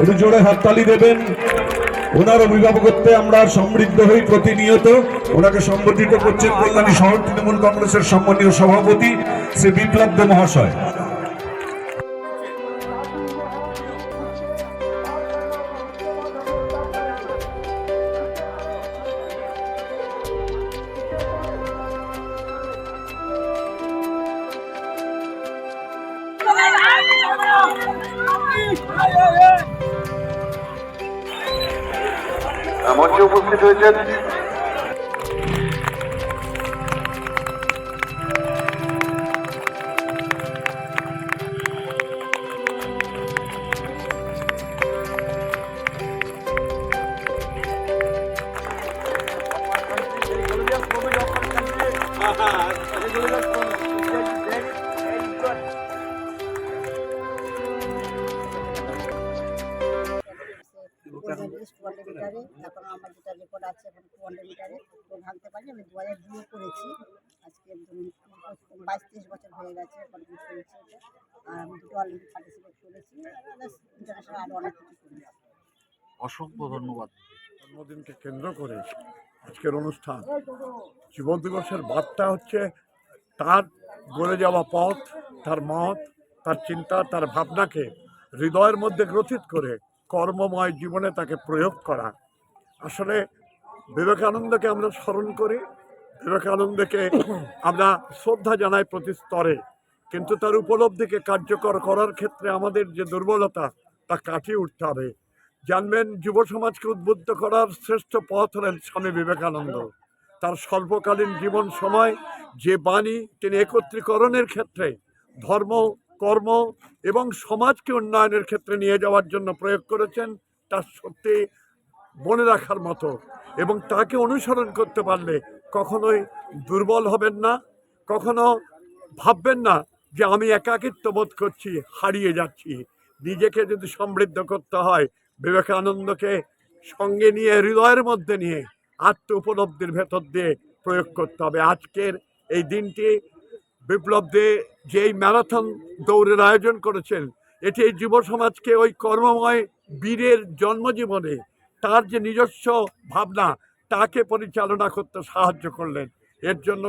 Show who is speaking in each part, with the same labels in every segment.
Speaker 1: একটু জোরে হাততালি দেবেন। ওনার অভিভাবকত্বে আমরা সমৃদ্ধ হই প্রতিনিয়ত। ওনাকে সম্বোধিত করছেন কল্যাণী শহর তৃণমূল কংগ্রেসের সম্মানীয় সভাপতি শ্রী বিপ্লব দে মহাশয়।
Speaker 2: মঞ্চে উপস্থিত হয়েছেন?
Speaker 3: টু হান্ড্রেড মিটারে এখন আমার যেটা রেকর্ড আছে এখন টু হান্ড্রেড মিটারে তো ভাঙতে পারি আমি দু হাজার দুই করেছি। আজকে বাইশ তেইশ বছর হয়ে গেছে কমপ্লিট হয়েছে আর আমি দুটো অলরেডি পার্টিসিপেট করেছি। ইন্টারন্যাশনাল আরও অনেক কিছু করেছি।
Speaker 4: অসংখ্য ধন্যবাদ।
Speaker 5: জন্মদিনকে কেন্দ্র করে আজকের অনুষ্ঠান জীবন দিবসের বার্তা হচ্ছে তার গড়ে যাওয়া পথ তার মত তার চিন্তা তার ভাবনাকে হৃদয়ের মধ্যে গ্রথিত করে কর্মময় জীবনে তাকে প্রয়োগ করা। আসলে বিবেকানন্দকে আমরা স্মরণ করি। বিবেকানন্দকে আমরা শ্রদ্ধা জানাই প্রতি স্তরে। কিন্তু তার উপলব্ধিকে কার্যকর করার ক্ষেত্রে আমাদের যে দুর্বলতা, তা কাটিয়ে উঠতে হবে। জানবেন যুব সমাজকে উদ্বুদ্ধ করার শ্রেষ্ঠ পথ হলেন স্বামী বিবেকানন্দ। তার স্বল্পকালীন জীবন সময়, যে বাণী তিনি একত্রীকরণের ক্ষেত্রে ধর্ম কর্ম এবং সমাজকে উন্নয়নের ক্ষেত্রে নিয়ে যাওয়ার জন্য প্রয়োগ করেছেন তার সত্যি মনে রাখার মতো। এবং তাকে অনুসরণ করতে পারলে কখনোই দুর্বল হবেন না, কখনো ভাববেন না যে আমি একাকিত্ব বোধ করছি, হারিয়ে যাচ্ছি। নিজেকে যদি সমৃদ্ধ করতে হয়, বিবেকানন্দকে সঙ্গে নিয়ে, হৃদয়ের মধ্যে নিয়ে আত্ম উপলব্ধির ভেতর দিয়ে প্রয়োগ করতে হবে। আজকের এই দিনটি বিপ্লব দে যে এই ম্যারাথন দৌড়ের আয়োজন করেছেন, এটি এই যুব সমাজকে ওই কর্মময় বীরের জন্মজীবনে তার যে নিজস্ব ভাবনা, তাকে পরিচালনা করতে সাহায্য করলেন। এর জন্য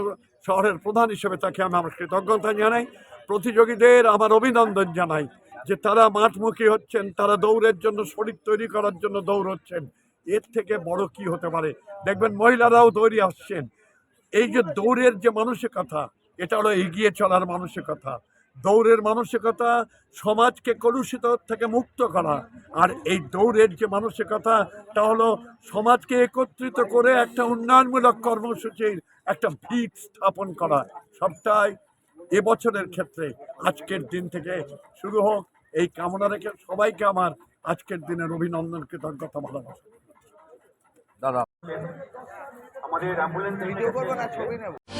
Speaker 5: শহরের প্রধান হিসেবে তাকে আমি আমার কৃতজ্ঞতা জানাই। প্রতিযোগীদের আমার অভিনন্দন জানাই যে তারা মাঠমুখী হচ্ছেন, তারা দৌড়ের জন্য শরীর তৈরি করার জন্য দৌড়চ্ছেন। এর থেকে বড় কি হতে পারে? দেখবেন মহিলারাও দৌড়ে আসছেন। এই যে দৌড়ের যে মানসিকতা এটা হলো এগিয়ে চলার মানসিকতা। দৌড়ের মানসিকতা সমাজকে কলুষিত থেকে মুক্ত করা। আর এই দৌড়ের যে মানসিকতা তা হলো সমাজকে একত্রিত করে একটা উন্নয়নমূলক কর্মসূচির একটা ভিত স্থাপন করা। সবটাই এবছরের ক্ষেত্রে। আজকের দিন থেকে শুরু হোক। এই কামনা রেখে সবাইকে আমার আজকের দিনের অভিনন্দন কৃতজ্ঞতা ভালোবাসা।
Speaker 4: দাদা।
Speaker 2: আমাদের অ্যাম্বুলেন্স